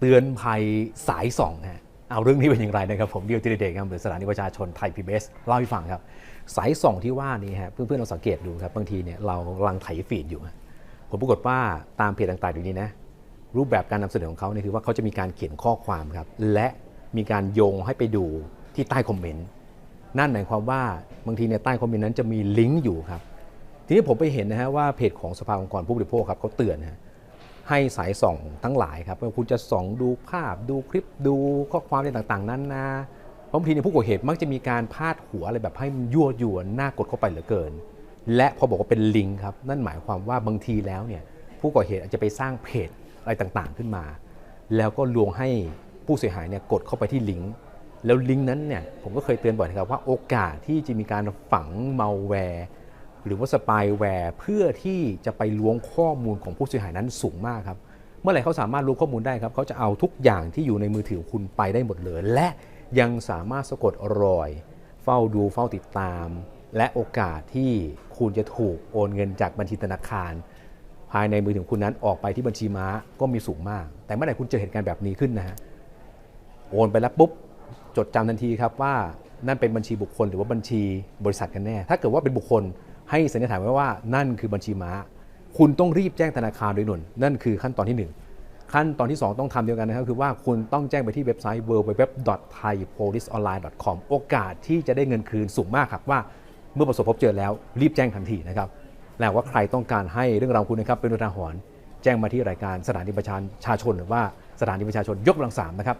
เตือนภัยสายส่องฮะเอาเรื่องนี้เป็นอย่างไรนะครับ ผมเดียวทีเด็กครับหรือสถานีประชาชนไทยพีบีเอสเล่าให้ฟังครับ สายส่องที่ว่านี้ฮะเพื่อนๆเราสังเกตดูครับบางทีเนี่ยเรากำลังไถฟีดอยู่ผลปรากฏว่าตามเพจต่างๆอยู่นี้นะรูปแบบการนำเสนอของเขาเนี่ยคือว่าเขาจะมีการเขียนข้อความครับ และมีการโยงให้ไปดูที่ใต้คอมเมนต์นั่นหมายความว่าบางทีในใต้คอมเมนต์นั้นจะมีลิงก์อยู่ครับ ทีนี้ผมไปเห็นนะฮะว่าเพจของสภาองค์กรผู้บริโภคครับเขาเตือนนะฮะ ให้สายส่องทั้งหลายครับว่าคุณจะส่องดูภาพดูคลิปดูข้อความอะไรต่างๆ นั้นนะเพราะบางทีในผู้ก่อเหตุมักจะมีการพาดหัวอะไรแบบให้มันยั่วยวนน่ากดเข้าไปเหลือเกิน และพอบอกว่าเป็นลิงครับนั่นหมายความว่าบางทีแล้วเนี่ยผู้ก่อเหตุอาจจะไปสร้างเพจอะไรต่างๆขึ้นมา แล้วก็ลวงให้ผู้เสียหายเนี่ยกดเข้าไปที่ลิงก์แล้วลิงก์นั้นเนี่ยผมก็เคยเตือนบ่อยนะครับว่าโอกาสที่จะมีการฝังมัลแวร์ หรือว่าสปายแวร์เพื่อที่จะไปล้วงข้อมูลของผู้เสียหายนั้นสูงมากครับ เมื่อไหร่เขาสามารถรู้ข้อมูลได้ครับเขาจะเอาทุกอย่างที่อยู่ในมือถือคุณไปได้หมดเลย และยังสามารถสะกดรอย เฝ้าดูเฝ้าติดตาม และโอกาสที่คุณจะถูกโอนเงินจากบัญชีธนาคาร ภายในมือถือคุณนั้นออกไปที่บัญชีม้าก็มีสูงมาก แต่เมื่อไหร่คุณเจอเหตุการณ์แบบนี้ขึ้นนะฮะโอนไปแล้วปุ๊บจดจำทันทีครับว่านั่นเป็นบัญชีบุคคลหรือว่าบัญชีบริษัทกันแน่ ถ้าเกิดว่าเป็นบุคคล ให้สันนิษฐานไว้ว่านั่นคือบัญชีม้า คุณต้องรีบแจ้งธนาคารโดยด่วนนั่นคือขั้นตอนที่หนึ่งขั้นตอนที่ 2 ต้องทำเดียวกันนะครับคือว่าคุณต้องแจ้งไปที่เว็บไซต์ www.thaipoliceonline.com โอกาสที่จะได้เงินคืนสูงมากครับว่าเมื่อประสบพบเจอแล้ว รีบแจ้งทันทีนะครับแล้วว่าใครต้องการให้เรื่องราวคุณนะครับเป็นอุทาหรณ์แจ้งมาที่รายการสถานีประชาชนหรือว่าสถานีประชาชนยกกำลังสามนะครับ